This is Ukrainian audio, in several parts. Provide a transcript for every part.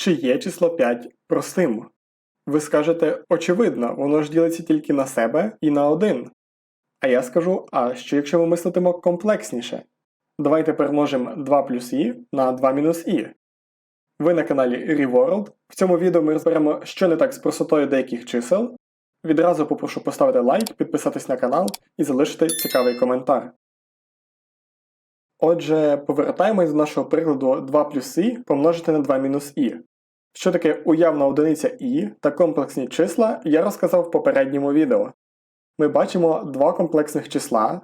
Чи є число 5 простим? Ви скажете, очевидно, воно ж ділиться тільки на себе і на 1. А я скажу, а що якщо ми мислитимо комплексніше? Давайте перемножимо 2 плюс і на 2 мінус і. Ви на каналі ReWorld. В цьому відео ми розберемо, що не так з простотою деяких чисел. Відразу попрошу поставити лайк, підписатись на канал і залишити цікавий коментар. Отже, повертаємось до нашого прикладу 2 плюс і помножити на 2 мінус і. Що таке уявна одиниця і та комплексні числа, я розказав в попередньому відео. Ми бачимо два комплексних числа,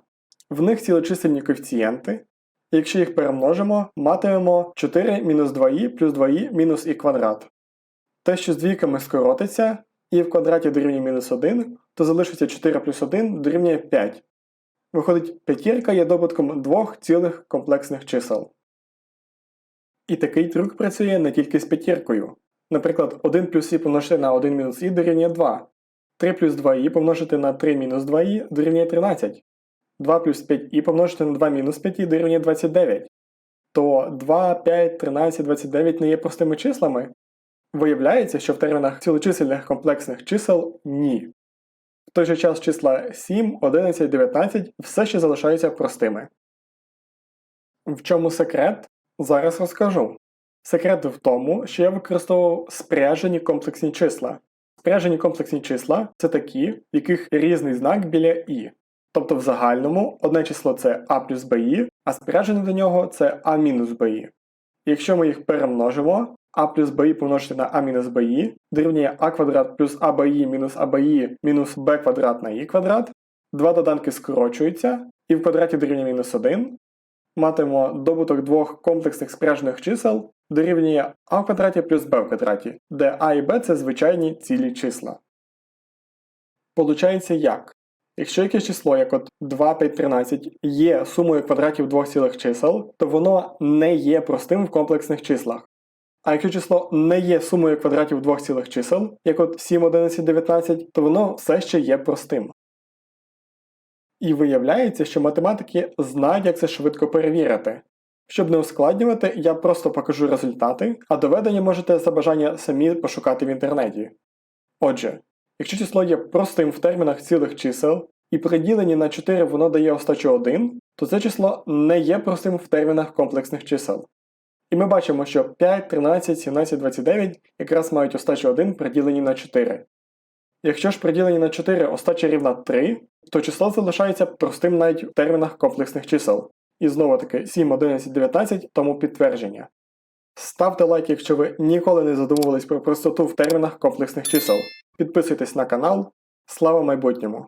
в них цілочисельні коефіцієнти, і якщо їх перемножимо, матимемо 4 мінус 2і плюс 2і мінус і квадрат. Те, що з двійками скоротиться, і в квадраті дорівнює мінус 1, то залишиться 4 плюс 1 дорівнює 5. Виходить, п'ятірка є добутком двох цілих комплексних чисел. І такий трюк працює не тільки з п'ятіркою. Наприклад, 1 плюс і помножити на 1 мінус і дорівнює 2. 3 плюс 2і помножити на 3 мінус 2і дорівнює 13. 2 плюс 5і помножити на 2 мінус 5і дорівнює 29. То 2, 5, 13, 29 не є простими числами. Виявляється, що в термінах цілочисельних комплексних чисел ні. В той же час числа 7, 11, 19 все ще залишаються простими. В чому секрет? Зараз розкажу. Секрет в тому, що я використовував спряжені комплексні числа. Спряжені комплексні числа це такі, в яких різний знак біля і. Тобто в загальному одне число це а плюс бі, а спряжене до нього це а мінус бі. Якщо ми їх перемножимо, а плюс бі помножити на а мінус бі дорівнює а квадрат плюс аби мінус аби мінус b квадрат на і квадрат, два доданки скорочуються, і в квадраті дорівнює мінус 1, матимемо добуток двох комплексних спряжених чисел дорівнює а в квадраті плюс b в квадраті, де а і b це звичайні цілі числа. Получається як? Якщо якесь число, як от 2, 5, 13, є сумою квадратів двох цілих чисел, то воно не є простим в комплексних числах. А якщо число не є сумою квадратів двох цілих чисел, як от 7, 11, 19, то воно все ще є простим. І виявляється, що математики знають, як це швидко перевірити. Щоб не ускладнювати, я просто покажу результати, а доведення можете за бажання самі пошукати в інтернеті. Отже, якщо число є простим в термінах цілих чисел, і при діленні на 4 воно дає остачу 1, то це число не є простим в термінах комплексних чисел. І ми бачимо, що 5, 13, 17, 29 якраз мають остачу 1 при діленні на 4. Якщо ж при діленні на 4 остача рівна 3, то число залишається простим навіть в термінах комплексних чисел. І знову таки 7, 11, 19 тому підтвердження. Ставте лайк, якщо ви ніколи не задумувались про простоту в термінах комплексних чисел. Підписуйтесь на канал. Слава майбутньому!